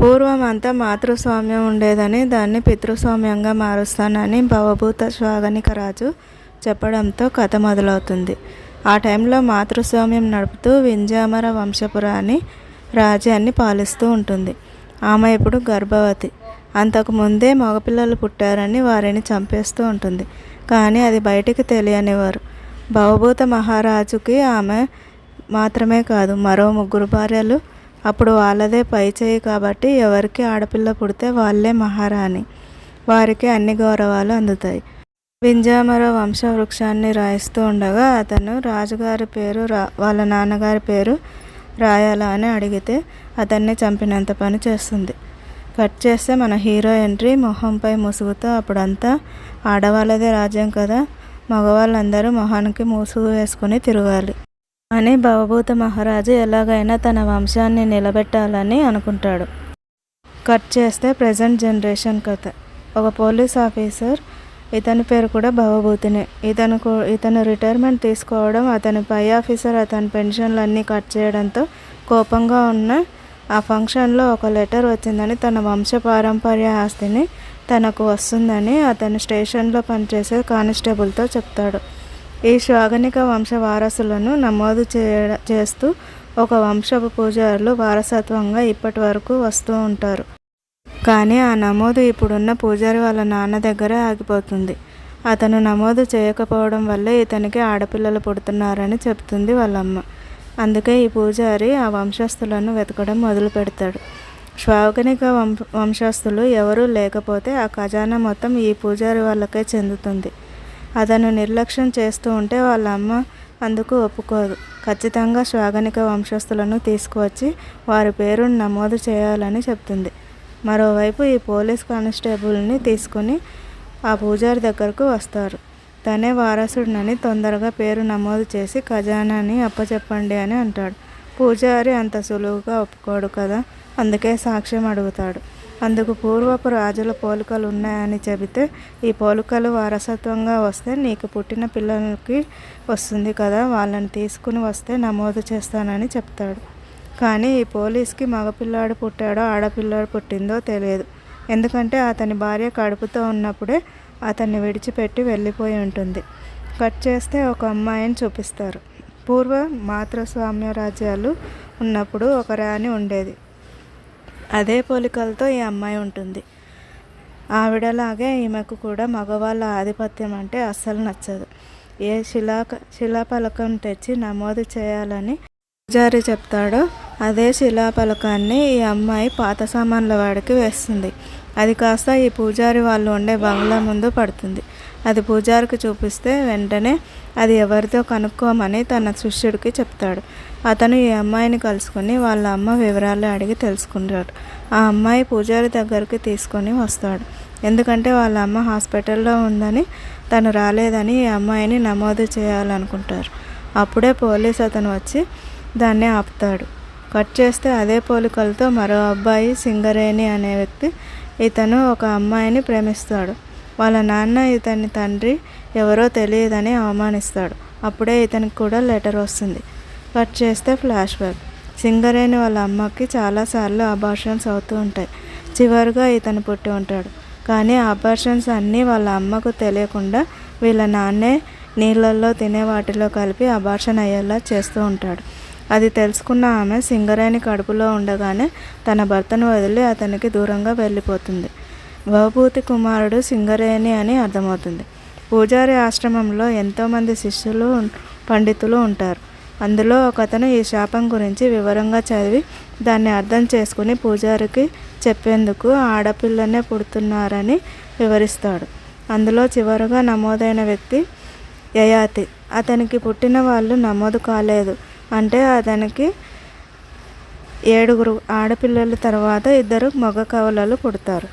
పూర్వం అంతా మాతృస్వామ్యం ఉండేదని దాన్ని పితృస్వామ్యంగా మారుస్తానని భవభూత స్వాగనిక రాజు చెప్పడంతో కథ మొదలవుతుంది. ఆ టైంలో మాతృస్వామ్యం నడుపుతూ వింజామర వంశపురాన్ని రాజ్యాన్ని పాలిస్తూ ఉంటుంది. ఆమె ఇప్పుడు గర్భవతి. అంతకు ముందే మగపిల్లలు పుట్టారని వారిని చంపేస్తూ ఉంటుంది. కానీ అది బయటికి తెలియనివారు. భవభూత మహారాజుకి ఆమె మాత్రమే కాదు మరో ముగ్గురు భార్యలు అప్పుడు వాళ్ళదే పై చేయి కాబట్టి ఎవరికి ఆడపిల్ల పుడితే వాళ్ళే మహారాణి. వారికి అన్ని గౌరవాలు అందుతాయి. వింజామర వంశవృక్షాన్ని రాయిస్తూ ఉండగా అతను రాజుగారి పేరు రా వాళ్ళ నాన్నగారి పేరు రాయాలా అని అడిగితే అతన్ని చంపినంత పని చేస్తుంది. కట్ చేస్తే మన హీరో ఎంట్రీ మొహంపై ముసుగుతో అప్పుడంతా ఆడవాళ్ళదే రాజ్యం కదా. మగవాళ్ళందరూ మొహానికి ముసుగు వేసుకుని తిరగాలి. అని భవభూత మహారాజు ఎలాగైనా తన వంశాన్ని నిలబెట్టాలని అనుకుంటాడు. కట్ చేస్తే ప్రజెంట్ జనరేషన్ కథ. ఒక పోలీస్ ఆఫీసర్ ఇతని పేరు కూడా భవభూతినే. ఇతను ఇతను రిటైర్మెంట్ తీసుకోవడం అతని పై ఆఫీసర్ అతని పెన్షన్లు అన్నీ కట్ చేయడంతో కోపంగా ఉన్న ఆ ఫంక్షన్లో ఒక లెటర్ వచ్చిందని తన వంశ పారంపర్య ఆస్తిని తనకు వస్తుందని అతను స్టేషన్లో పనిచేసే కానిస్టేబుల్తో చెప్తాడు. ఈ శ్వాగనిక వంశ వారసులను నమోదు చేయ చేస్తూ ఒక వంశపు పూజారులు వారసత్వంగా ఇప్పటి వరకు వస్తూ ఉంటారు. కానీ ఆ నమోదు ఇప్పుడున్న పూజారి వాళ్ళ నాన్న దగ్గరే ఆగిపోతుంది. అతను నమోదు చేయకపోవడం వల్లే ఇతనికి ఆడపిల్లలు పుడుతున్నారని చెప్తుంది వాళ్ళమ్మ. అందుకే ఈ పూజారి ఆ వంశస్థులను వెతకడం మొదలు పెడతాడు శ్వాగనిక వంశ వంశస్థులు ఎవరూ లేకపోతే ఆ ఖజానా మొత్తం ఈ పూజారి వాళ్ళకే చెందుతుంది. అతను నిర్లక్ష్యం చేస్తూ ఉంటే వాళ్ళ అమ్మ అందుకు ఒప్పుకోదు. ఖచ్చితంగా శ్వాగనిక వంశస్థులను తీసుకువచ్చి వారి పేరును నమోదు చేయాలని చెప్తుంది. మరోవైపు ఈ పోలీస్ కానిస్టేబుల్ని తీసుకుని ఆ పూజారి దగ్గరకు వస్తారు. తనే వారసుడినని తొందరగా పేరు నమోదు చేసి ఖజానాని అప్పచెప్పండి అని అంటాడు. పూజారి అంత సులువుగా ఒప్పుకోడు కదా అందుకే సాక్ష్యం అడుగుతాడు. అందుకు పూర్వపు రాజుల పోలికలు ఉన్నాయని చెబితే ఈ పోలికలు వారసత్వంగా వస్తే నీకు పుట్టిన పిల్లలకి వస్తుంది కదా వాళ్ళని తీసుకుని వస్తే నమోదు చేస్తానని చెప్తాడు. కానీ ఈ పోలీస్కి మగపిల్లాడు పుట్టాడో ఆడపిల్లాడు పుట్టిందో తెలియదు. ఎందుకంటే అతని భార్య కడుపుతో ఉన్నప్పుడే అతన్ని విడిచిపెట్టి వెళ్ళిపోయి ఉంటుంది. కట్ చేస్తే ఒక అమ్మాయిని చూపిస్తారు. పూర్వ మాతృస్వామ్య రాజ్యాలు ఉన్నప్పుడు ఒక రాణి ఉండేది. అదే పోలికలతో ఈ అమ్మాయి ఉంటుంది. ఆవిడలాగే ఈమెకు కూడా మగవాళ్ళ ఆధిపత్యం అంటే అస్సలు నచ్చదు. ఏ శిలాక శిలాఫలకం తెచ్చి నమోదు చేయాలని పూజారి చెప్తాడో అదే శిలాఫలకాన్ని ఈ అమ్మాయి పాత సామాన్ల వాడికి వేస్తుంది. అది కాస్త ఈ పూజారి వాళ్ళు ఉండే బంగ్లా ముందు పడుతుంది. అది పూజారికి చూపిస్తే వెంటనే అది ఎవరితో కనుక్కోమని తన శిష్యుడికి చెప్తాడు. అతను ఈ అమ్మాయిని కలుసుకొని వాళ్ళ అమ్మ వివరాలు అడిగి తెలుసుకుంటాడు. ఆ అమ్మాయి పూజారి దగ్గరికి తీసుకొని వస్తాడు. ఎందుకంటే వాళ్ళ అమ్మ హాస్పిటల్లో ఉందని తను రాలేదని ఈ అమ్మాయిని నమోదు చేయాలనుకుంటారు. అప్పుడే పోలీస్ అతను వచ్చి దాన్ని ఆపుతాడు. కట్ చేస్తే అదే పోలికలతో మరో అబ్బాయి సింగరేణి అనే వ్యక్తి ఇతను ఒక అమ్మాయిని ప్రేమిస్తాడు. వాళ్ళ నాన్న ఇతని తండ్రి ఎవరో తెలియదని అవమానిస్తాడు. అప్పుడే ఇతనికి కూడా లెటర్ వస్తుంది. కట్ చేస్తే ఫ్లాష్ బ్యాక్. సింగరేణి వాళ్ళ అమ్మకి చాలాసార్లు అబార్షన్స్ అవుతూ ఉంటాయి. చివరిగా ఇతను పుట్టి ఉంటాడు. కానీ అబార్షన్స్ అన్నీ వాళ్ళ అమ్మకు తెలియకుండా వీళ్ళ నాన్నే నీళ్ళల్లో తినే వాటిలో కలిపి అబార్షన్ అయ్యేలా చేస్తూ ఉంటాడు. అది తెలుసుకున్న ఆమె సింగరేణి కడుపులో ఉండగానే తన భర్తను వదిలి అతనికి దూరంగా వెళ్ళిపోతుంది. భవభూతి కుమారుడు సింగరేణి అని అర్థమవుతుంది. పూజారి ఆశ్రమంలో ఎంతోమంది శిష్యులు పండితులు ఉంటారు. అందులో ఒకతను ఈ శాపం గురించి వివరంగా చదివి దాన్ని అర్థం చేసుకుని పూజారికి చెప్పేందుకు ఆడపిల్లనే పుడుతున్నారని వివరిస్తాడు. అందులో చివరగా నమోదైన వ్యక్తి యయాతి అతనికి పుట్టిన వాళ్ళు నమోదు కాలేదు. అంటే అతనికి ఏడుగురు ఆడపిల్లల తర్వాత ఇద్దరు మగ కవలలు పుడతారు.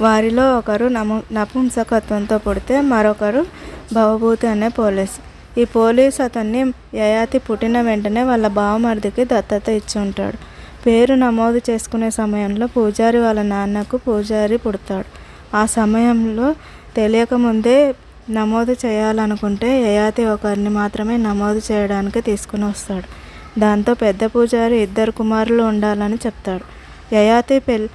వారిలో ఒకరు నము నపుంసకత్వంతో పుడితే మరొకరు భవభూతి అనే పోలీస్ ఈ పోలీస్ అతన్ని యయాతి పుట్టిన వెంటనే వాళ్ళ బావమరిదికి దత్తత ఇచ్చి ఉంటాడు. పేరు నమోదు చేసుకునే సమయంలో పూజారి వాళ్ళ నాన్నకు పూజారి పుడతాడు. ఆ సమయంలో తెలియకముందే నమోదు చేయాలనుకుంటే యయాతి ఒకరిని మాత్రమే నమోదు చేయడానికి తీసుకుని వస్తాడు. దాంతో పెద్ద పూజారి ఇద్దరు కుమారులు ఉండాలని చెప్తాడు. యయాతి పెళ్ళి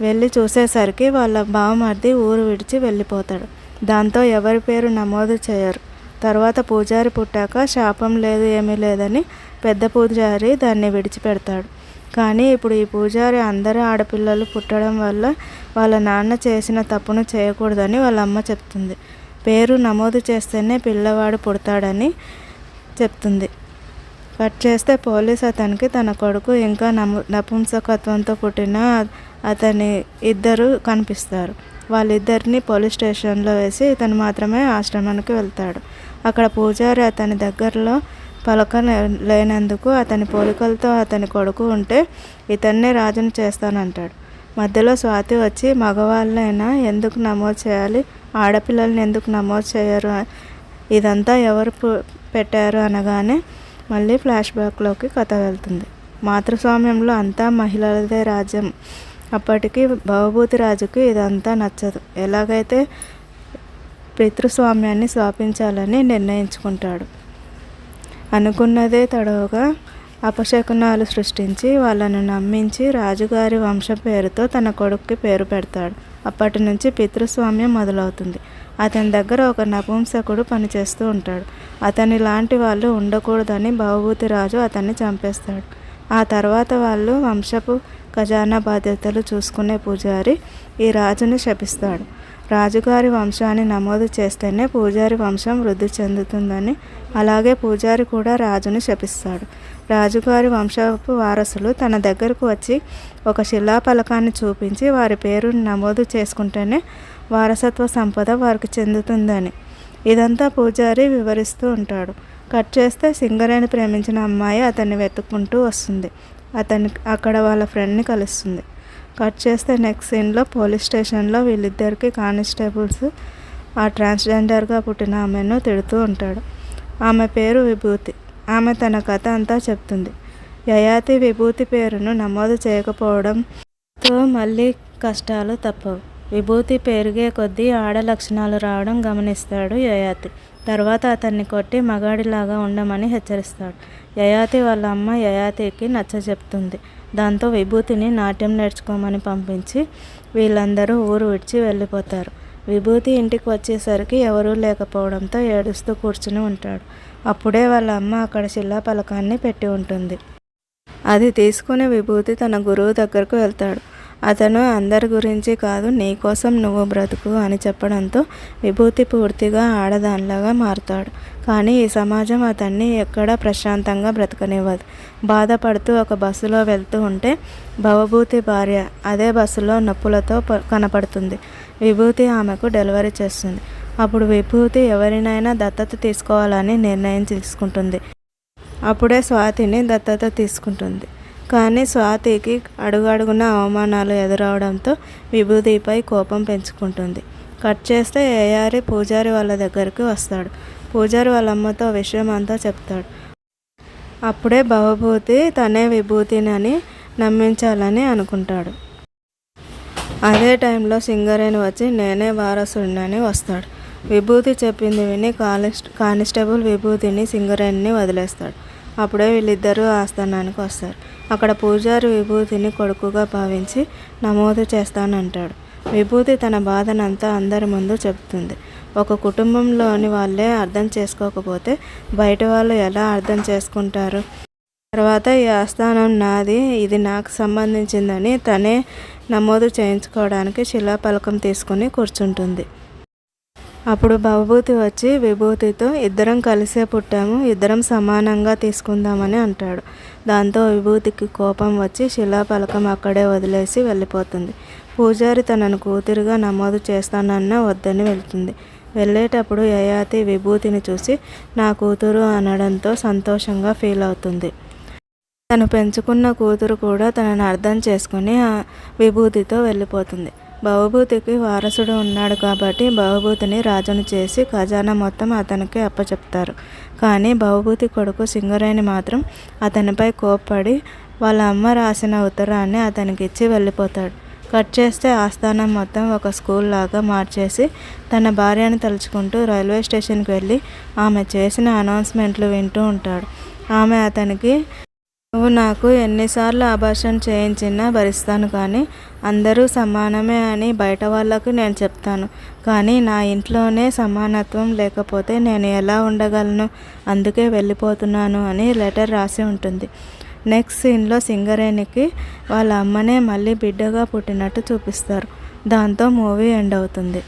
వెళ్ళి చూసేసరికి వాళ్ళ బావమరిది ఊరు విడిచి వెళ్ళిపోతాడు. దాంతో ఎవరి పేరు నమోదు చేయరు. తర్వాత పూజారి పుట్టాక శాపం లేదు ఏమీ లేదని పెద్ద పూజారి దాన్ని విడిచిపెడతాడు. కానీ ఇప్పుడు ఈ పూజారి అందరూ ఆడపిల్లలు పుట్టడం వల్ల వాళ్ళ నాన్న చేసిన తప్పును చేయకూడదని వాళ్ళ అమ్మ చెప్తుంది. పేరు నమోదు చేస్తేనే పిల్లవాడు పుడతాడని చెప్తుంది. కట్ చేస్తే పోలీస్ అతనికి తన కొడుకు ఇంకా నము నపుంసకత్వంతో పుట్టిన అతని ఇద్దరు కనిపిస్తారు. వాళ్ళిద్దరిని పోలీస్ స్టేషన్లో వేసి ఇతను మాత్రమే ఆశ్రమానికి వెళ్తాడు. అక్కడ పూజారి అతని దగ్గరలో పలక లేనందుకు అతని పోలికలతో అతని కొడుకు ఉంటే ఇతన్నే రాజును చేస్తానంటాడు. మధ్యలో స్వాతి వచ్చి మగవాళ్ళైనా ఎందుకు నమోదు చేయాలి? ఆడపిల్లల్ని ఎందుకు నమోదు చేయరు? ఇదంతా ఎవరు పెట్టారు? అనగానే మళ్ళీ ఫ్లాష్ బ్యాక్లోకి కథ వెళ్తుంది. మాతృస్వామ్యంలో అంతా మహిళలదే రాజ్యం. అప్పటికి భవభూతి రాజుకి ఇదంతా నచ్చదు. ఎలాగైతే పితృస్వామ్యాన్ని స్థాపించాలని నిర్ణయించుకుంటాడు. అనుకున్నదే తడవుగా అపశకునాలు సృష్టించి వాళ్ళను నమ్మించి రాజుగారి వంశం పేరుతో తన కొడుక్కి పేరు పెడతాడు. అప్పటి నుంచి పితృస్వామ్యం మొదలవుతుంది. అతని దగ్గర ఒక నపుంసకుడు పనిచేస్తూ ఉంటాడు. అతని లాంటి వాళ్ళు ఉండకూడదని భవభూతి రాజు అతన్ని చంపేస్తాడు. ఆ తర్వాత వాళ్ళు వంశపు ఖజానా బాధ్యతలు చూసుకునే పూజారి ఈ రాజుని శపిస్తాడు. రాజుగారి వంశాన్ని నమోదు చేస్తేనే పూజారి వంశం వృద్ధి చెందుతుందని అలాగే పూజారి కూడా రాజుని శపిస్తాడు. రాజుగారి వంశపు వారసులు తన దగ్గరకు వచ్చి ఒక శిలాఫలకాన్ని చూపించి వారి పేరును నమోదు చేసుకుంటేనే వారసత్వ సంపద వారికి చెందుతుందని ఇదంతా పూజారి వివరిస్తూ ఉంటాడు. కట్ చేస్తే సింగరేణి ప్రేమించిన అమ్మాయి అతన్ని వెతుక్కుంటూ వస్తుంది. అతని అక్కడ వాళ్ళ ఫ్రెండ్ని కలుస్తుంది. కట్ చేస్తే నెక్స్ట్ సీన్లో పోలీస్ స్టేషన్లో వీళ్ళిద్దరికి కానిస్టేబుల్స్ ఆ ట్రాన్స్జెండర్గా పుట్టిన ఆమెను తిడుతూ ఉంటాడు. ఆమె పేరు విభూతి. ఆమె తన కథ అంతా చెప్తుంది. యయాతి విభూతి పేరును నమోదు చేయకపోవడంతో మళ్ళీ కష్టాలు తప్పవు. విభూతి పెరిగే కొద్దీ ఆడ లక్షణాలు రావడం గమనిస్తాడు యయాతి. తర్వాత అతన్ని కొట్టి మగాడిలాగా ఉండమని హెచ్చరిస్తాడు. యయాతి వాళ్ళ అమ్మ యయాతికి నచ్చ చెప్తుంది. దాంతో విభూతిని నాట్యం నేర్చుకోమని పంపించి వీళ్ళందరూ ఊరు విడిచి వెళ్ళిపోతారు. విభూతి ఇంటికి వచ్చేసరికి ఎవరూ లేకపోవడంతో ఏడుస్తూ కూర్చుని ఉంటాడు. అప్పుడే వాళ్ళ అమ్మ అక్కడ శిలా పలకాన్ని పెట్టి ఉంటుంది. అది తీసుకుని విభూతి తన గురువు దగ్గరకు వెళ్తాడు. అతను అందరి గురించి కాదు నీ కోసం నువ్వు బ్రతుకు అని చెప్పడంతో విభూతి పూర్తిగా ఆడదానిలాగా మారుతాడు. కానీ ఈ సమాజం అతన్ని ఎక్కడా ప్రశాంతంగా బ్రతకనివ్వదు. బాధపడుతూ ఒక బస్సులో వెళ్తూ ఉంటే భవభూతి భార్య అదే బస్సులో నొప్పులతో కనపడుతుంది. విభూతి ఆమెకు డెలివరీ చేస్తుంది. అప్పుడు విభూతి ఎవరినైనా దత్తత తీసుకోవాలని నిర్ణయం తీసుకుంటుంది. అప్పుడే స్వాతిని దత్తత తీసుకుంటుంది. కానీ స్వాతికి అడుగడుగున అవమానాలు ఎదురవడంతో విభూతిపై కోపం పెంచుకుంటుంది. కట్ చేస్తే ఏయారి పూజారి వాళ్ళ దగ్గరికి వస్తాడు. పూజారి వాళ్ళ అమ్మతో విషయం అంతా చెప్తాడు. అప్పుడే భవభూతి తనే విభూతినని నమ్మించాలని అనుకుంటాడు. అదే టైంలో సింగరేణి వచ్చి నేనే వారసుడినని వస్తాడు. విభూతి చెప్పింది విని కానిస్టేబుల్ విభూతిని సింగరేణిని వదిలేస్తాడు. అప్పుడే వీళ్ళిద్దరూ ఆస్థానానికి వస్తారు. అక్కడ పూజారి విభూతిని కొడుకుగా భావించి నమోదు చేస్తానంటాడు. విభూతి తన బాధనంతా అందరి ముందు చెబుతుంది. ఒక కుటుంబంలోని వాళ్ళే అర్థం చేసుకోకపోతే బయట వాళ్ళు ఎలా అర్థం చేసుకుంటారు? తర్వాత ఈ ఆస్థానం నాది ఇది నాకు సంబంధించిందని తనే నమోదు చేయించుకోవడానికి శిలాపలకం తీసుకుని కూర్చుంటుంది. అప్పుడు భవభూతి వచ్చి విభూతితో ఇద్దరం కలిసే పుట్టాము ఇద్దరం సమానంగా తీసుకుందామని అంటాడు. దాంతో విభూతికి కోపం వచ్చి శిలాపలకం అక్కడే వదిలేసి వెళ్ళిపోతుంది. పూజారి తనను కూతురుగా నమోదు చేస్తానన్న వద్దని వెళ్తుంది. వెళ్ళేటప్పుడు యయాతి విభూతిని చూసి నా కూతురు అనడంతో సంతోషంగా ఫీల్ అవుతుంది. తను పెంచుకున్న కూతురు కూడా తనను అర్థం చేసుకుని విభూతితో వెళ్ళిపోతుంది. భవభూతికి వారసుడు ఉన్నాడు కాబట్టి భవభూతిని రాజును చేసి ఖజానా మొత్తం అతనికి అప్పచెప్తారు. కానీ భవభూతి కొడుకు సింగరేణి మాత్రం అతనిపై కోప్పడి వాళ్ళ అమ్మ రాసిన ఉత్తరాన్ని అతనికి ఇచ్చి వెళ్ళిపోతాడు. కట్ చేస్తే ఆస్థానం మొత్తం ఒక స్కూల్ లాగా మార్చేసి తన భార్యను తలుచుకుంటూ రైల్వే స్టేషన్కి వెళ్ళి ఆమె చేసిన అనౌన్స్మెంట్లు వింటూ ఉంటాడు. ఆమె అతనికి నువ్వు నాకు ఎన్నిసార్లు అబార్షన్ చేయించినా భరిస్తాను కానీ అందరూ సమానమే అని బయట వాళ్ళకు నేను చెప్తాను. కానీ నా ఇంట్లోనే సమానత్వం లేకపోతే నేను ఎలా ఉండగలను? అందుకే వెళ్ళిపోతున్నాను అని లెటర్ రాసి ఉంటుంది. నెక్స్ట్ సీన్లో సింగరేణికి వాళ్ళ అమ్మనే మళ్ళీ బిడ్డగా పుట్టినట్టు చూపిస్తారు. దాంతో మూవీ ఎండ్ అవుతుంది.